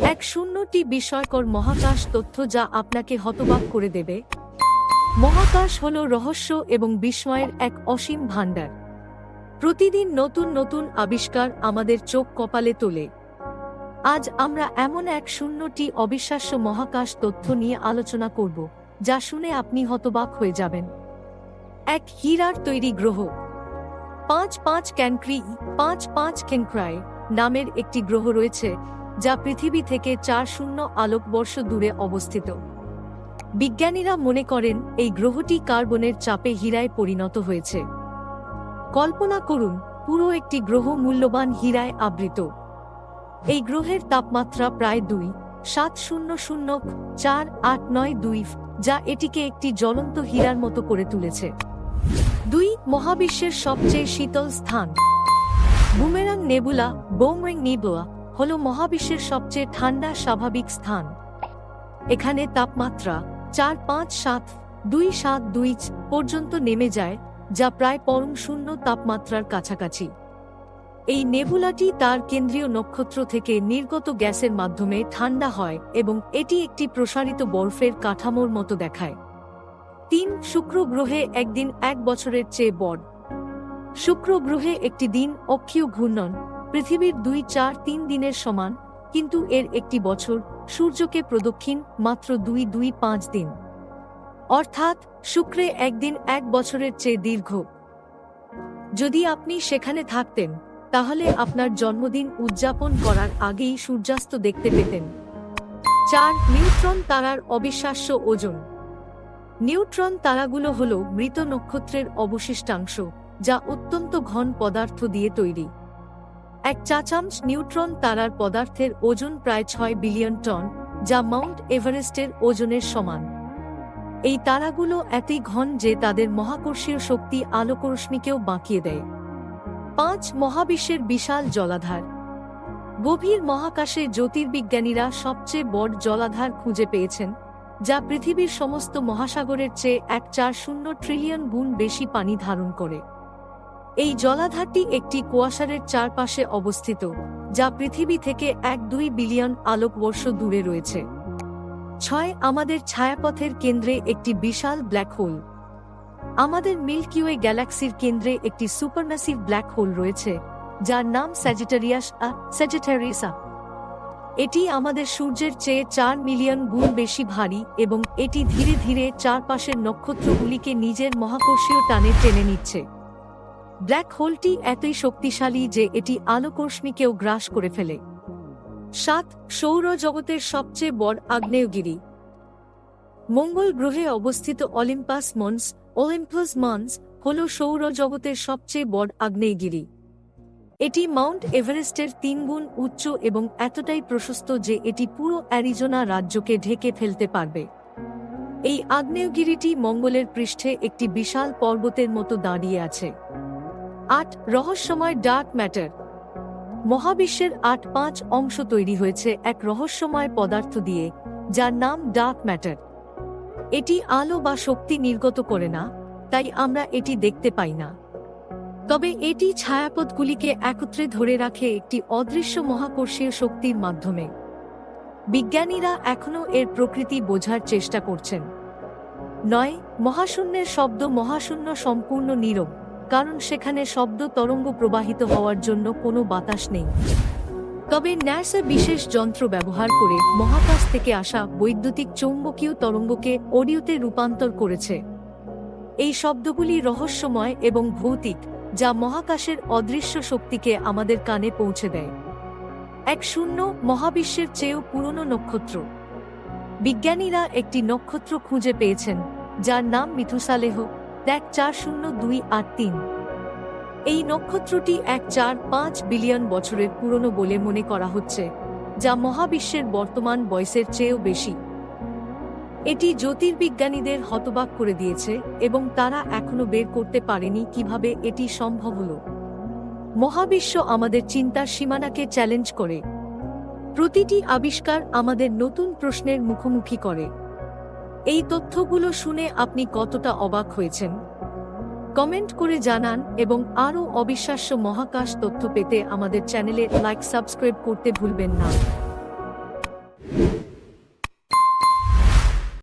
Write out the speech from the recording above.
এক শূন্যটি বিষয়কর মহাকাশ তথ্য যা আপনাকে হতবাক করে দেবে। মহাকাশ হল রহস্য এবং বিস্ময়ের এক অসীম ভাণ্ডার। প্রতিদিন নতুন নতুন আবিষ্কার আমাদের চোখ কপালে তোলে। আজ আমরা এমন এক শূন্যটি অবিশ্বাস্য মহাকাশ তথ্য নিয়ে আলোচনা করব, যা শুনে আপনি হতবাক হয়ে যাবেন। এক হীরার তৈরি গ্রহ। পাঁচ পাঁচ ক্যানক্রি, পাঁচ পাঁচ কেনক্রায় নামের একটি গ্রহ রয়েছে যা পৃথিবী থেকে চার শূন্য আলোকবর্ষ দূরে অবস্থিত। বিজ্ঞানীরা মনে করেন এই গ্রহটি কার্বনের চাপে হীরায় পরিণত হয়েছে। কল্পনা করুন, পুরো একটি গ্রহ মূল্যবান হীরায় আবৃত। এই গ্রহের তাপমাত্রা প্রায় দুই, সাত শূন্য শূন্য, চার, আট, নয়, দুই, যা এটিকে একটি জ্বলন্ত হীরার মতো করে তুলেছে। দুই, মহাবিশ্বের সবচেয়ে শীতল স্থান। বুমেরাং নেবুলা বোমরিং নেবুলা হল মহাবিশ্বের সবচেয়ে ঠান্ডা স্বাভাবিক স্থান। এখানে তাপমাত্রা চার পাঁচ সাত দুই সাত দুই পর্যন্ত নেমে যায়, যা প্রায় পরম শূন্য তাপমাত্রার কাছাকাছি। এই নেবুলাটি তার কেন্দ্রীয় নক্ষত্র থেকে নির্গত গ্যাসের মাধ্যমে ঠান্ডা হয় এবং এটি একটি প্রসারিত বরফের কাঠামোর মতো দেখায়। তিন শুক্র গ্রহে একদিন এক বছরের চেয়ে বড়। শুক্র গ্রহে একটি দিন অক্ষীয় ঘূর্ণন পৃথিবীর দুই চার তিন দিনের সমান, কিন্তু এর একটি বছর সূর্যকে প্রদক্ষিণ মাত্র দুই দুই পাঁচ দিন। অর্থাৎ শুক্রে একদিন এক বছরের চেয়ে দীর্ঘ। যদি আপনি সেখানে থাকতেন, তাহলে আপনার জন্মদিন উদযাপন করার আগেই সূর্যাস্ত দেখতে পেতেন। চার, নিউট্রন তারার অবিশ্বাস্য ওজন। নিউট্রন তারাগুলো হল মৃত নক্ষত্রের অবশিষ্টাংশ, যা অত্যন্ত ঘন পদার্থ দিয়ে তৈরি। এক চা চামচ নিউট্রন তারার পদার্থের ওজন প্রায় ছয় বিলিয়ন টন, যা মাউন্ট এভারেস্টের ওজনের সমান। এই তারাগুলো এতই ঘন যে তাদের মহাকর্ষীয় শক্তি আলোকরশ্মিকেও বাঁকিয়ে দেয়। পাঁচ মহাবিশ্বের বিশাল জলাধার। গভীর মহাকাশে জ্যোতির্বিজ্ঞানীরা সবচেয়ে বড় জলাধার খুঁজে পেয়েছেন, যা পৃথিবীর সমস্ত মহাসাগরের চেয়ে এক চার শূন্য ট্রিলিয়ন গুণ বেশি পানি ধারণ করে। এই জলাধারটি একটি কুয়াশারের চারপাশে অবস্থিত, যা পৃথিবী থেকে এক দুই বিলিয়ন আলোকবর্ষ দূরে রয়েছে। ছয় আমাদের ছায়াপথের কেন্দ্রে একটি বিশাল ব্ল্যাক হোল। আমাদের মিল্কিওয়ে গ্যালাক্সির কেন্দ্রে একটি সুপারম্যাসিভ ব্ল্যাক হোল রয়েছে, যার নাম স্যাজিটারিয়াস আ স্যাজিটারিয়াসা এটি আমাদের সূর্যের চেয়ে চার মিলিয়ন গুণ বেশি ভারী এবং এটি ধীরে ধীরে চারপাশের নক্ষত্রগুলিকে নিজের মহাকর্ষীয় টানে টেনে নিচ্ছে। ব্ল্যাক হোলটি এতই শক্তিশালী যে এটি আলোকরশ্মিকেও গ্রাস করে ফেলে। সাত, সৌরজগতের সবচেয়ে বড় আগ্নেয়গিরি। মঙ্গল গ্রহে অবস্থিত অলিম্পাস মন্স ওলিম্পাস মন্স হল সৌরজগতের সবচেয়ে বড় আগ্নেয়গিরি। এটি মাউন্ট এভারেস্টের তিন গুণ উচ্চ এবং এতটাই প্রশস্ত যে এটি পুরো অ্যারিজোনা রাজ্যকে ঢেকে ফেলতে পারবে। এই আগ্নেয়গিরিটি মঙ্গলের পৃষ্ঠে একটি বিশাল পর্বতের মতো দাঁড়িয়ে আছে। আট রহস্যময় ডার্ক ম্যাটার। মহাবিশ্বের আট পাঁচ অংশ তৈরি হয়েছে এক রহস্যময় পদার্থ দিয়ে, যার নাম ডার্ক ম্যাটার। এটি আলো বা শক্তি নির্গত করে না, তাই আমরা এটি দেখতে পাই না। তবে এটি ছায়াপথগুলিকে একত্রে ধরে রাখে একটি অদৃশ্য মহাকর্ষীয় শক্তির মাধ্যমে। বিজ্ঞানীরা এখনও এর প্রকৃতি বোঝার চেষ্টা করছেন। নয়, মহাশূন্যের শব্দ মহাশূন্য সম্পূর্ণ নীরব। কারণ সেখানে শব্দ তরঙ্গ প্রবাহিত হওয়ার জন্য কোনো বাতাস নেই। তবে ন্যাসা বিশেষ যন্ত্র ব্যবহার করে মহাকাশ থেকে আসা বৈদ্যুতিক চৌম্বকীয় তরঙ্গকে অডিওতে রূপান্তর করেছে। এই শব্দগুলি রহস্যময় এবং ভৌতিক, যা মহাকাশের অদৃশ্য শক্তিকে আমাদের কানে পৌঁছে দেয়। এক শূন্য মহাবিশ্বের চেয়েও পুরনো নক্ষত্র। বিজ্ঞানীরা একটি নক্ষত্র খুঁজে পেয়েছেন, যার নাম মিথুসালেহ। এক চার শূন্য দুই আট তিন। এই নক্ষত্রটি এক চার পাঁচ বিলিয়ন বছরের পুরনো বলে মনে করা হচ্ছে, যা মহাবিশ্বের বর্তমান বয়সের চেয়েও বেশি। এটি জ্যোতির্বিজ্ঞানীদের হতবাক করে দিয়েছে এবং তারা এখনও বের করতে পারেনি কীভাবে এটি সম্ভব হল। মহাবিশ্ব আমাদের চিন্তার সীমানাকে চ্যালেঞ্জ করে। প্রতিটি আবিষ্কার আমাদের নতুন প্রশ্নের মুখোমুখি করে। এই তথ্যগুলো শুনে আপনি কতটা অবাক হয়েছেন? কমেন্ট করে জানান এবং আরও অবিশ্বাস্য মহাকাশ তথ্য পেতে আমাদের চ্যানেলে লাইক, সাবস্ক্রাইব করতে ভুলবেন না।